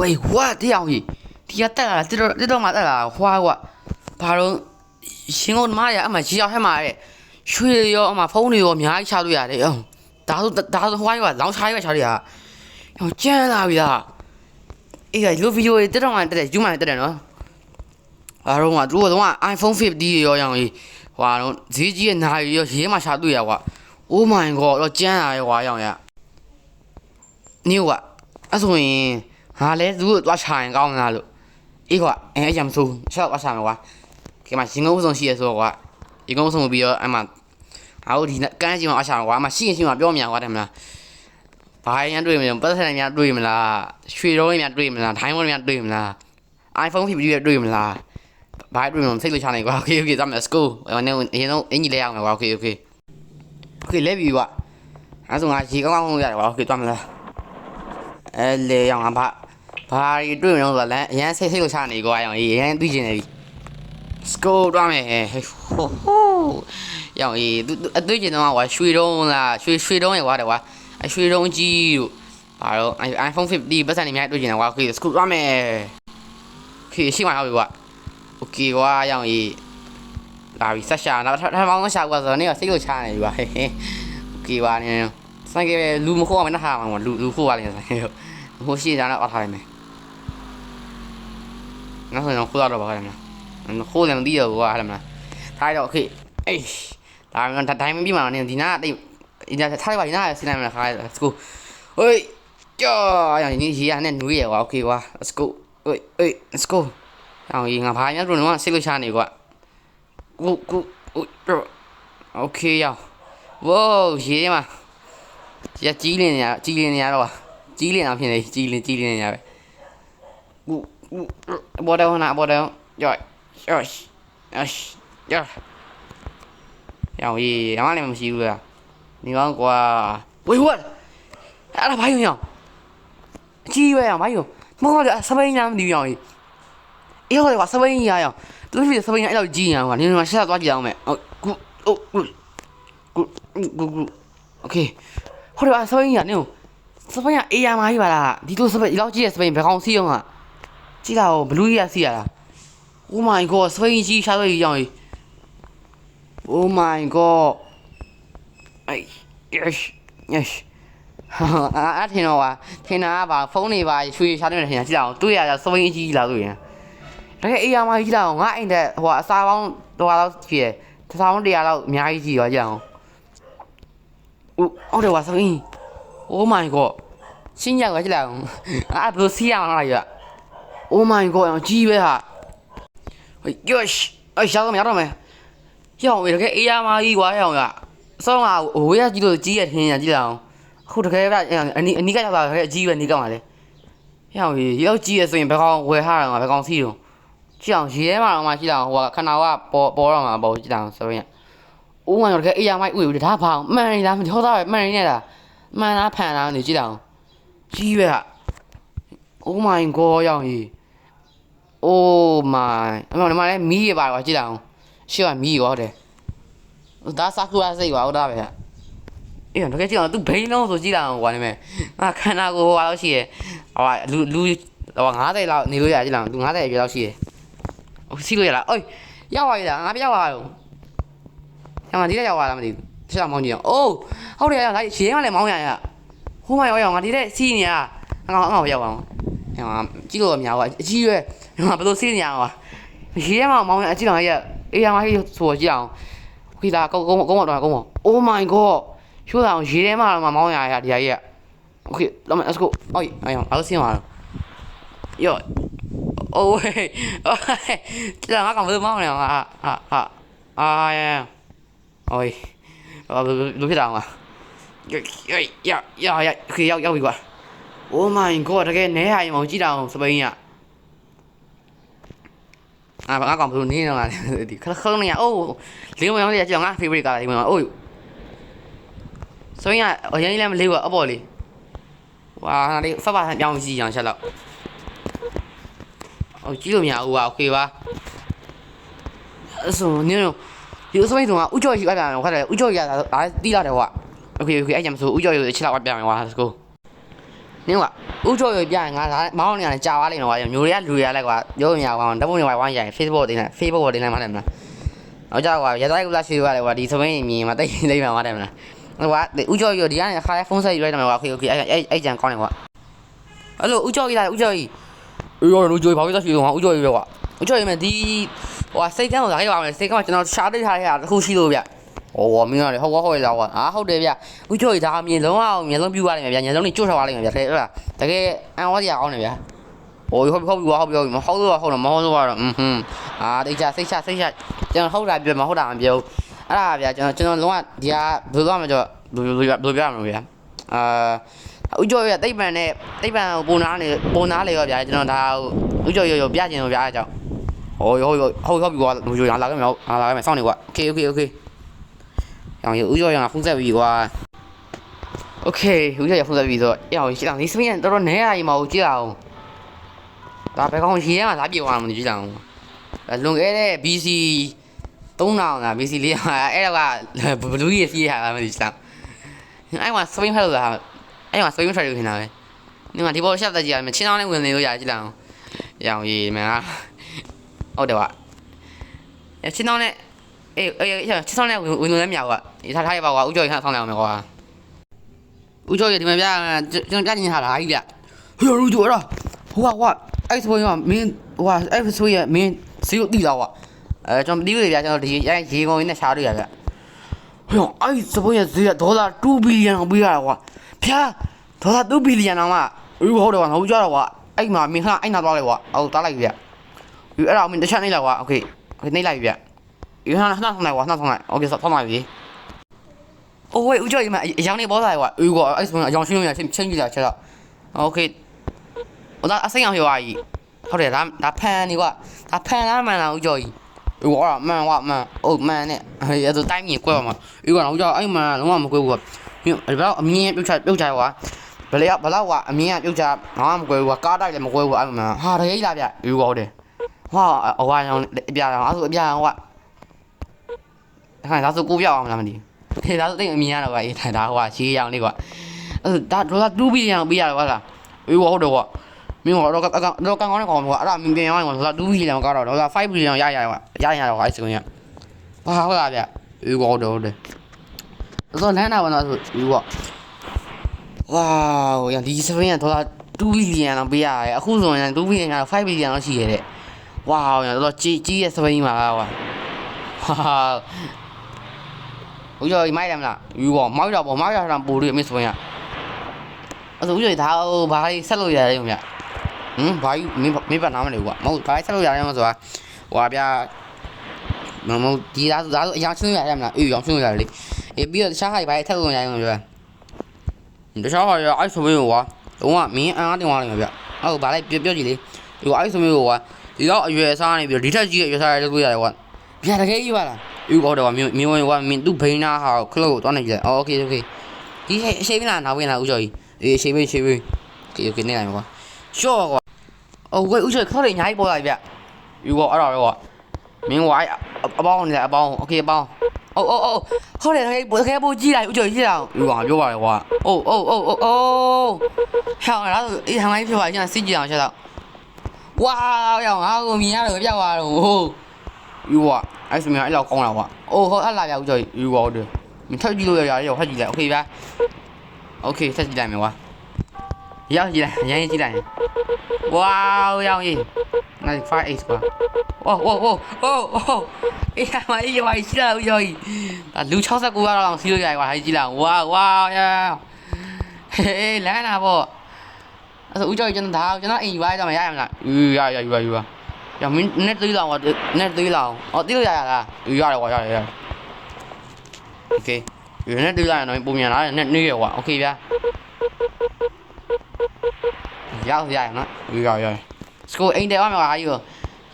喂 what တရားကြီးဒီကတက်လာတက်တော့တက်တော့မှတက်လာဟွာကွာဘာလို့ရှင်ကုန်မရအမှကြီးရောက်ထဲမှာတဲ့ရွှေရောအမှဖုန်းတွေရောအများကြီးချလို့ရတယ်ဟုတ်ဒါဆိုဒါဆိုဟွာကွာလောင်းချားရွက်ချားရဟိုကျန်းလာပြီလားအေးကလူဗီဒီယိုတွေတက်တော့မှတက်တယ်ယူမှတက်တယ်နော်ဘာတော့ကသူတို့ကတော့ iPhone 50ရောရောင်းကြီးဟွာတော့ဈေးကြီးရဲ့နာရီရောရေးမှချတွေ့ရကွာ Oh my god တော့ကျန်းလာရွာရောင်ရနေကွာအဲ့ဆိုရင် ဟာလဲသူ့ကိုသွားချရင်ကောင်းလားလို့အေးကွာအဲအရာမဆိုးချက်သွားချမယ်ကွာဒီမှာရင်ကုန်းဆုံးရှိရဆိုတော့ကွာရင်ကုန်းဆုံးပြီးတော့အဲ့မှာငါတို့ဒီကန်းချင်းအောင်ချအောင်ကွာအမှရှိရင်ရှိမှပြောမြင်ကွာတယ်မလားဘာရင်တွေ့မလဲပတ်သက်တဲ့များတွေ့မလားရွှေတော်များတွေ့မလားဒိုင်းဝမ်များတွေ့မလား iPhone ဖြစ်ပြီးတွေ့မလားဘာတွေ့မလဲစိတ်လို့ချနိုင်ကွာ okay okay သွားမယ် school နင်အရင်ဆုံးအင်ကြီးလဲရအောင်ကွာ okay okay okay လဲပြီကွာအဲ့ဆိုငါရေကောင်းကောင်းလုပ်ရတယ်ကွာ okay သွားမလားအဲလေရအောင်ငါဘာ ဘာတွေတွေ့မလဲဆိုတော့လမ်းအရန်ဆိတ်ဆိတ်လို့ချနေကြအောင်အေးအရန်သိကျင်နေပြီ score တော့မယ်ဟိုဟိုရောင်အေးအသိကျင်တော့ကွာရွှေတုံးလားရွှေရွှေတုံးရွာတယ်ကွာအရွှေတုံးကြီးတို့ဘာတော့ iPhone 50ပတ်စံနေအများတွေ့ကျင်တယ်ကွာ okay score တော့မယ် okay ရှိမှရောက်ပြီကွာ okay ကွာရောင်အေးလာပြီဆက်ရှာနောက်ထပ်ပေါင်းရှာကွာဆိုတော့နေကစိတ်လို့ချနေပြီကွာဟေး okay ပါနေဆိုင်ကလူမခိုးအောင်မနှက်ထားအောင်လူလူခိုးပါလိမ့်ဆိုင်ဟိုရှိတာတော့အထားလိုက်မယ် နောက်ဆိုတော့ခေါ်တော့ပါခါမလားခိုးတယ်မသိတော့ဘူးကွာဟဲ့မလားထားတော့โอเคအေးဒါမှမတိုင်းမပြီးမှာနေဒီနာတိဒီနာထားလိုက်ပါဒီနာဆင်းလိုက်မလားခါ let's go ဟိုကြောရရင်ဒီရနဲ့နွေးရကွာโอเคကွာ let's go ဟိုဟိ let's go အောင်ရင်ငါဘာများတို့တော့စိတ်လို့ချနေကွာကိုကိုโอเคရောက်ဝိုးရေးမှာရကြီးလင်းနေရကြီးလင်းနေရတော့ကြီးလင်းအောင်ဖြစ်နေကြီးလင်းကြီးလင်းနေရပဲကိုဘောတော့နာဘောတော့ယောယောယောယောရောင်ကြီးရမလည်းမရှိဘူးလားနေကောင်းကွာဝေးဝတ်အဲ့ဒါဘာယူရောင်အကြီးပဲရောင်ဘာယူမဟု Abordão, na, abordão. Josh, Josh, Josh, Josh. Chào gì, nó này mà xíu à. Đi con qua. Ui huân. À là bao nhiêu nhỉ? Chi vậy à bao nhiêu? Mà con đã sao bây giờ đi nhỉ? Yêu rồi quả sao bây giờ nhỉ? Tôi biết sao bây giờ đâu chi nhỉ? Nhưng mà sao tôi chỉ đâu mẹ. Ô, cu, ô, cu. Cu, cu, cu. Ok. Hồi đó sao bây giờ nếu. Sao bây giờ AI mà hay bà là đi tôi sao bây giờ lao chi sao bây giờ phải không siêu à? ကြည့်လာဦးဘလူးကြီးရစီးရလား Oh my god စပိန်ကြီးရှားလို့ရောင်ကြီး Oh my god အေး yes yes ဟာအထင်တော့ပါထင်တာကပါဖုန်းတွေပါရွှေရှားနေတယ်ထင်တာကြည့်လာအောင်တွေ့ရတာစပိန်ကြီးလာတွေ့ရင်တကယ်အေးရမှာကြီးလာအောင်ငါအိမ်တဲ့ဟိုအစားပေါင်းတော့တော့ကြီးတယ်တစ်ထောင်တရာလောက်အများကြီးကြီးရောကြည့်အောင်ဦးဟုတ်တယ်ကွာစပိန် Oh my god ရှင်းရကွာကြည့်လာအောင်အဲ့ဘယ်လိုစီးရမှာလဲရ Oh my god အောင်ကြီးပဲဟာဟို yosh အရှာတော့မရတော့မယ်ရောင်ရကအေးရမကြီးကွာရောင်ရအစောကဟိုဝေးရကြီးလို့ကြီးရထင်းရကြည့်အောင်အခုတကယ်ဗျအနီအနီကရောက်တာခဲအကြီးပဲနေကမှလေရောင်ရရောက်ကြီးရဆိုရင်ဘယ်ကောင်ဝယ်ထားတာဘယ်ကောင်စီးတော့ကြည့်အောင်ရေထဲမှာတော့မှကြည့်အောင်ဟိုခဏကပေါ်ပေါ်တော့မှာပေါ့ကြည့်အောင်ဆိုရင် Oh my god တကယ်အေးရမိုက်ဦးဒါဘာမှန်နေလားမဟုတ်သားပဲမှန်နေလားမှန်လားဖန်လားနေကြည့်အောင်ကြီးပဲဟာ Oh my god ရောင်ကြီး Oh my အမဒီမှာလည်းမီးရပါကွာကြည့်လိုက်အောင်ရှေ့ကမီးရောတယ်ဒါစာကူအစိတ်ပါဟုတ်တာပဲအေးတော့ကြည့်အောင်သူဘိန်းလုံးဆိုကြည့်လိုက်အောင်ကွာနေမယ်ငါခန္ဓာကိုယ်ဟိုလောက်ရှိရဟိုလူလူဟို90လောက်နေလို့ရကြည့်လိုက်အောင်သူ90ကျော်လောက်ရှိရဟိုစီးလို့ရလားအေးရောက်ပါရလားငါပြောက်ပါတော့ညမဒီတက်ရောက်ပါလားမသိဘူးဆက်အောင်မောင်းကြည့်အောင်အိုးဟုတ်တယ်ရငါရေမှလည်းမောင်းရရဟိုမှရောက်ရောက်ငါဒီတက်စီးနေရငါငါရောက်အောင် ဟိုကြည့်လို့မများဘူးအကြီးရွယ်ဒီမှာဘယ်လိုစီးနေရအောင်လဲရေထဲမှာမောင်းနေအကြည့်တော်ရဲ့အေးရမကြီးဆိုကြည့်အောင်ခိလာကုန်းကုန်းကုန်းတော့ကုန်း Oh my god ရှိုးအောင်ရေထဲမှာတော့မောင်းရရဒီဟာကြီး Okay let's go အိုးအေးအောင်ဆင်းပါယောအိုးဟေးကျန်ငါကဘယ်မောင်းနေအောင်ဟာဟာဟာအာရအိုးဘာလူဖြစ်တာအောင်ရရရရခေရောက်ရောက်ပြီကွာ Oh my god တကယ်နဲဟာရင်အောင်ကြည့်တာအောင်စပိန်ကအာဘာကောင်ဘလို့နင်းတော့လာဒီခလုံးနေရအိုးလင်းဝင်အောင်လေးကြောင်ငါ favorite ကလာဒီဝင်အောင်အိုးဆိုရင်အရင်လည်းမလေးဘူးအပေါ်လေးဝါဟာလေးဖတ်ပါဆန်ပြောင်းကြည့်အောင်ချက်တော့အော်ကြည့်လို့မရဘူးပါโอเคပါအဲ့ဆိုနင်းတော့ဒီအစမိတ်တော့ဥကြော်ကြီးအတာဟောတယ်ဥကြော်ကြီးအတာဒါတီးလာတယ်ဟောโอเคโอเคအဲ့ကြမဆိုဥကြော်ကြီးချစ်လာပါပြန်မယ်ဟော let's go နင်းကဥကျော်ရပြရင်ငါမောင်းနေရတယ်ကြာသွားလိမ့်တော့ကွာမျိုးတွေကလူရရလိုက်ကွာပြောမရကွာဓာတ်ပုံတွေဝိုင်းရိုင်း Facebook တင်လိုက် Facebook ပေါ်တင်လိုက်မှလည်းမလားဟုတ်ကြကွာရတိုင်းကလာရှိရတယ်ကွာဒီသမင်းမြင်မှာတိတ်လိမ့်မှာမတယ်မလားဟိုကဥကျော်ရဒီကနေခါဖုန်းဆက်ယူလိုက်တယ်ကွာခေခေအဲ့အဲ့အဲ့ကြံကောင်းတယ်ကွာအဲ့လိုဥကျော်ကြီးလာဥကျော်ကြီးဥကျော်ရလူကျော်ဘာဖြစ်သွားရှိလို့ကွာဥကျော်ကြီးပဲကွာဥကျော်ကြီးမဒီဟိုစိတ်ကမ်းကိုလာခဲ့ပါမယ်စိတ်ကမ်းကကျွန်တော်ရှားတိတ်ထားခဲ့တာတစ်ခုရှိလို့ဗျ ဟောမင်းရတယ်ဟုတ်ဟုတ်ရတော့ဟာဟုတ်တယ်ဗျဥချိုကြီးဒါအမြင်လုံးအောင်မျက်လုံးပြူရတယ်ဗျညလုံးလေးကျွတ်ထွက်သွားလိမ့်မယ်ဗျတဲ့ဟုတ်လားတကယ်အန်ဝါစီအောင်နေဗျဟိုဟုတ်ဟုတ်ပြီဟုတ်ပြီဟုတ်ပြီမဟုတ်တော့ဟုတ်တော့မဟုတ်တော့တော့อืมဟွန်းအာတိတ်ချစိတ်ချစိတ်ချကျွန်တော်ဟုတ်တာပြောမဟုတ်တာမပြောအဲ့ဒါဗျကျွန်တော်ကျွန်တော်လုံးဝဒီဟာဘယ်လိုမှမကြောဘယ်လိုဘယ်လိုပြရမလို့ဗျအာဥချိုရတိတ်ပန်နဲ့တိတ်ပန်ကိုပုံနာနေပုံနာလေရောဗျကျွန်တော်ဒါဥချိုရရပြကျင်လို့ဗျအားကြောင့်ဟိုဟုတ်ဟုတ်ဟုတ်ပြီကွာလူရလာခဲ့မယ်လာခဲ့မယ်စောင့်နေကွာโอเคโอเค တောင်ရဦးရောရောင်ကဖုန်းဆက်ပြီးကွာโอเคဦးရောရောင်ဖုန်းဆက်ပြီးဆိုတော့အဲ့အောင်ရှင်းအောင်ဒီစမင်းကတော်တော်နဲရရင်မဟုတ်ကြည့်အောင်ဒါဘယ်ကောင်ရေးရမှာလားပြေသွားမှာမကြည့်အောင်လွန်ခဲ့တဲ့ BC 3000လား BC 400အဲ့တော့ကဘလူးကြီးစီးရတာမသိဘူးအဲ့မှာစပင်းဖက်လို့လားအဲ့မှာစပင်းဖက်လို့ခင်တာပဲဒီမှာဒီဘောရှက်တက်ကြီးကမချင်းအောင်နဲ့ဝင်နေလို့ရကြည့်လားအောင်ရောင်ရည်မန်ကဟုတ်တယ်ဗျအချင်းအောင်နဲ့ က်ဆောင်းလဲဝင်ဝင်နေမြောက်อ่ะဒီထားထားရပါကွာဥကျော်ရဆောင်းလဲအောင်မယ်ကွာဥကျော်ရဒီမှာပြကျွန်တော်ပြချင်ထားတာကြီးဗျဟေးဥကျော်ရဟိုကကွာအဲ့ဆိုရင်မင်းဟိုကအဲ့ဆိုရင်မင်းစီကိုတိလာကွာအဲကျွန်တော်ဒီလိုဗျကျွန်တော်ဒီအဲရေကုန်ရင်းနဲ့ရှားလို့ရဗျဟေးအဲ့ဆိုရင်ဈေးဒေါ်လာ2ဘီလီယံပေးရတာကွာဖျားဒေါ်လာ2ဘီလီယံတော့မှအေးဟုတ်တယ်ကွာငါဥကျော်ရကွာအဲ့မှာမင်းခဏအဲ့နာသွားလိုက်ကွာအော်တားလိုက်ဗျအဲ့ဒါမင်းတစ်ချက်နေလိုက်ကွာโอเคโอเคနေလိုက်ဗျ ယူဟာနှောက်ဆောင်လိုက်ကွာနှောက်ဆောင်လိုက်โอเคဆောက်လိုက်ပြီအိုးဝေးဦးကျော်ကြီးမအယောင်နေပေါ်လာကွာအေးကွာအဲ့ဆိုအယောင်ရှင်းလို့ရချင်းချင်းကြည့်လာချက်တော့โอเคဟိုဒါအစိမ်းအောင်ပြောကြီးဟုတ်တယ်ဒါဒါဖန်နေကွာဒါဖန်လားမှန်လားဦးကျော်ကြီးအေးကွာမှန်ကွာမှန်အိုးမှန်နဲ့အဲ့ဒါတိုင်းမြင်ကွဲပါမှာအေးကွာဦးကျော်အဲ့မှန်လုံးဝမကွဲဘူးကွာဒီဘယ်တော့အမြင်ပြုတ်ချပြုတ်ချကွာဘယ်လောက်ဘလောက်ကအမြင်ကပြုတ်ချဘာမှမကွဲဘူးကွာကားတိုက်လည်းမကွဲဘူးအဲ့မှန်ဟာတကယ်ကြီးလားဗျအေးကွာဟုတ်တယ်ဟာအဝါရောင်အပြာရောင်အဲ့ဆိုအပြာရောင်ကွာ ခိုင်ဒါဆိုကိုပြောက်အောင်လားမသိဘူးခေဒါဆိုတိတ်အမြင်ရတော့ကွာအေးဒါဟိုကရှေးရောင်လေးကွာအဲ့ဒါဒေါ်လာ2ဘီလီယံပေးရတော့ကွာလားအေးဟုတ်တယ်ကွာမင်းကတော့တော့တော့ကောင်းကောင်းနဲ့ကောင်းကွာအဲ့ဒါမင်းပြန်ရောင်းကွာဒေါ်လာ2ဘီလီယံကောက်တော့ဒေါ်လာ5ဘီလီယံရရကွာရရတော့ကွာအဲ့စကွင်းကဘာဟုတ်လားဗျအေးဟုတ်တယ်ဟုတ်တယ်တော့လမ်းနာပါတော့ဆိုအေးကွာဝါးရဒီစကွင်းကဒေါ်လာ2ဘီလီယံတော့ပေးရတယ်အခုဆိုရင်2ဘီလီယံက5ဘီလီယံတော့ရှိရတဲ့ဝါးရတော့ကြီးကြီးရဲ့စကွင်းမှာကွာဟာ ဦးကျော်မိုက်တယ်မလားယူပေါ့မောက်တော့ပေါ့မောက်ရတာပူလို့မစ်ဆိုရင်အဲ့ဒါဦးကျော်ဒါဘာလေးဆက်လို့ရတယ်မြတ်ဟမ်ဘာယူမင်းမင်းပတ်နာမလို့ကွာမဟုတ်ဘာဆက်လို့ရတယ်မဆိုတာဟွာဗျာမမဒီသားဒါဆိုအယောင်ချင်းရတယ်မလားအေးရောင်ချင်းရတယ်လေအေးပြီးတော့တခြားဟာဘာထက်လို့ရတယ်မပြောတခြားဟာရအဲ့ဆိုမျိုးကွာလုံးဝမင်းအားတင်သွားလိမ့်မယ်ဗျအဲ့ဘာလိုက်ပြောပြောကြည့်လေဒီအဲ့ဆိုမျိုးကွာဒီတော့အရွယ်စားနေပြီးဒီထက်ကြီးအရွယ်စားရလို့ရတယ်ကွာဗျာတကယ်ကြီးပါလား ယူကောတော့မြမြဝင်ကမြင်သူ့ဘိန်းနာဟာခလုတ်တော့နေကြတယ်โอเคโอเคဒီအရှိမလားနောက်ဝင်လာဦးကျော်ကြီးအေးအရှိမေးရှိမေးโอเคโอเคနေလိုက်ကွာရှော့ကွာအော်ဝဲဦးကျော်ခလုတ်တွေအများကြီးပေါ်လာပြီဗျယူကောအဲ့ဒါပဲကွာမင်းဝိုင်းအပေါင်းနေအပေါင်းโอเคအပေါင်းအိုးအိုးအိုးဟုတ်တယ်ခေဘယ်ခေပိုကြည့်လိုက်ဦးကျော်ကြည့်လိုက်ယူကောပြောပါလေကွာအိုးအိုးအိုးအိုးအိုးဟောင်းအဲ့ဒါအေးဟိုင်းပြောပါကျန်စစ်ကြည့်အောင်ချက်တော့ဝါးရောင်ငါ့ကိုမြင်ရတယ်ပြောက်သွားတော့ဟိုယူကော အဲ့ဆိုမျိုးအဲ့လောက်ကောင်းတာကွာ။အိုးဟောအဲ့လာရဦးကြော်ယူပါဦးတယ်။မထက်ကြည့်လို့ရရရောဖက်ကြည့်လိုက်โอเคဗျာ။ Okay ဆက်ကြည့်လိုက်မယ်ကွာ။ရောက်ကြည့်လိုက်ရရင်ကြည့်လိုက်။ဝေါရောက်ရင်95 ကွာ။ဝေါဝေါဝေါဝေါဝေါအေးမအေးဝိုင်းရှိလာဦးကြော်ကြီး။ဒါလူ69ကတော့အောင်စီးလို့ရကွာဟဲ့ကြည့်လိုက်။ဝါဝါရ။ဟေးလမ်းလာပေါ့။အဲ့ဆိုဦးကြော်ကြီးကျွန်တော်ဒါကျွန်တော်အိမ်ယူပါကြမှာရရမလား။ယူရရယူရယူပါ။ ။ရောင်မင်းနဲ့သေးလောင်ကနဲ့သေးလောင်။အော်သေးလို့ရရလား။ရတယ်ကွာရတယ်ရတယ်။ Okay ။ရနဲ့သေးလိုက်ရင်တော့ပုံမြန်လာတယ်နဲ့နှေးရကွာ။ Okay ဗျာ။ရောက်ရရနော်။ရရရ။စကိုအိမ်တယ်အောင်မှာဟာကြီးကို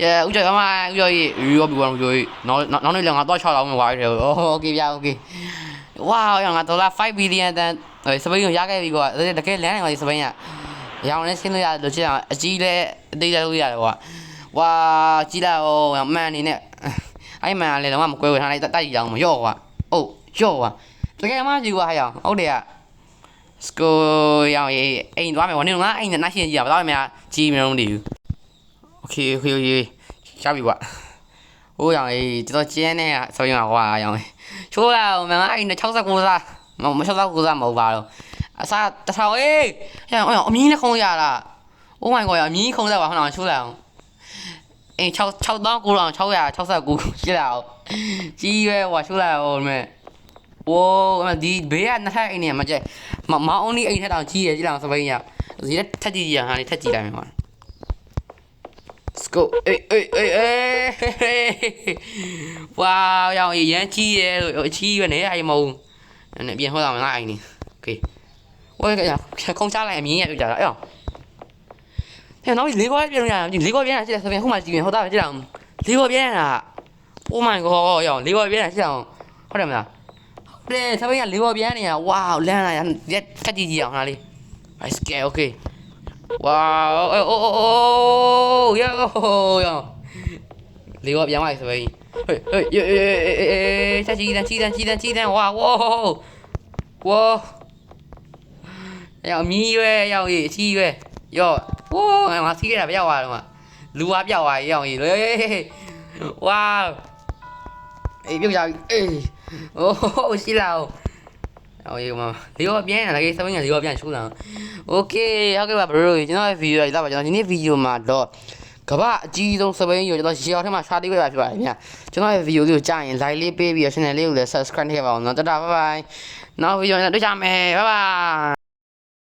ရဲဦးကျော်ကမဦးကျော်ကြီးရောပြီးပါဦးကျော်ကြီးနောက်နောက်နေ့လည်းငါတော့6လောက်မှာပါရတယ်။ Okay ဗျာ Okay ။ Wow ရငါဒေါ်လာ5 billion တန်စပိန်ကိုရခဲ့ပြီကွာ။တကယ်လမ်းနိုင်ပါသေးစပိန်က။ရောင်နဲ့ဆင်းလို့ရလို့ချင်အောင်အကြီးလဲအသေးလေးလို့ရတယ်ကွာ။ ဝါကြည့်လိုက်အောင်မှန်နေနဲ့အဲ့မှန်လည်းတော့မကွဲဝထားလိုက်တိုက်ကြည့်အောင်မရော့ကွာဟုတ်ရော့ကွာတကယ်မှကြည့်ကွာဟဲ့အောင်ဟုတ်တယ်က စကိုရောင်ရေးအိမ်သွားမယ်ဝနင်းကအိမ်နဲ့နှရှင်းကြည့်ရပါတော့များကြီးမလုံးတည်ဘူးโอเคโอเคโอเคရှာပြီကွာဟိုရောင်ရေးတော်တော်ကျန်းနေရဆိုရင်ကွာရောင်ချိုးလာအောင်မငါအိမ်နဲ့69စားမမ69စားမဟုတ်ပါတော့အစားတထောင်အေးရောင်ရောင်အမင်းနဲ့ခုံးရလား Oh my god အမင်းခုံးစားပါခဏချိုးလာအောင် အေး6 6တောင်း9တောင်း669ရှိလာအောင်ကြီးရွယ်ဟွာချိုးလာအောင်မဲ့ โอ้ဒီဘေးကနှစ်ထပ်အိမ်နေမှာကြက်မမောင်အုံးလေးအိမ်ထက်တောင်ကြီးရကြည့်လောက်စပိန်ရဒီလက်ထက်ကြည့်ရဟာနေထက်ကြည့်လိုက်မယ်ကွာ Let's go အေးအေးအေးအေးဝါးရောင်ရမ်းကြီးရဲလို့အကြီးပဲနေအိမ်မဟုတ်နည်းပြန်ဟောတော့ငါအိမ်နေโอเคဝဲကခုံချလိုက်အမြင်ရပြကြတာအဲ့ ပြန်တော့လေးခွဲပြန်လို့ရအောင်လေးခွဲပြန်ရရှိတယ်ဆိုပြန်ခုမှကြည့်ရင်ဟောတာပဲကြည့်အောင်လေးခွဲပြန်ရတာ Oh my god ရောလေးခွဲပြန်ရရှိအောင်ဟုတ်တယ်မလားဟုတ်တယ်ဆပိန်ကလေးခွဲပြန်နေရဝါးလမ်းလာရတက်ကြည့်ကြည့်အောင်ဟာလေး I scare okay wow oh oh oh yo yo လေးခွဲပြန်လိုက်ဆပိန်ဟေးဟေးအေးအေးအေးအေးချာချီတန်ချီတန်ချီတန်ချီတန်ဝါဝိုးဝါရောက်မြည်ရွယ်ရောက်ရေးအချီရွယ် ရော့ဟိုးငါစီးခဲ့တာပျောက်သွားတော့မှလူဝါပျောက်သွားရောင်ကြီးလေဝါအေးပြုတ်ကြပြီအေးโอ้ရှိလာအောင်အော်ရေမလေရောပြန်လာခဲ့စပင်းကလေရောပြန်ရှူးလာโอเคဟုတ်ကဲ့ပါဘရိုကျွန်တော်ရဲ့ဗီဒီယိုလိုက်လာပါကျွန်တော်ဒီနေ့ဗီဒီယိုမှာတော့ကမ္ဘာအကြီးဆုံးစပိန်ကိုကျွန်တော်ရေအောင်ထဲမှာရှာတိခဲ့ပါဖြစ်ပါတယ်ခင်ဗျာကျွန်တော်ရဲ့ဗီဒီယိုလေးကိုကြားရင် like လေးပေးပြီးတော့ channel လေးကိုလည်း subscribe ထည့်ပါအောင်နော်တတာဘိုင်ဘိုင်နောက်ဗီဒီယိုနဲ့တွေ့ကြမယ်ဘိုင်ဘိုင်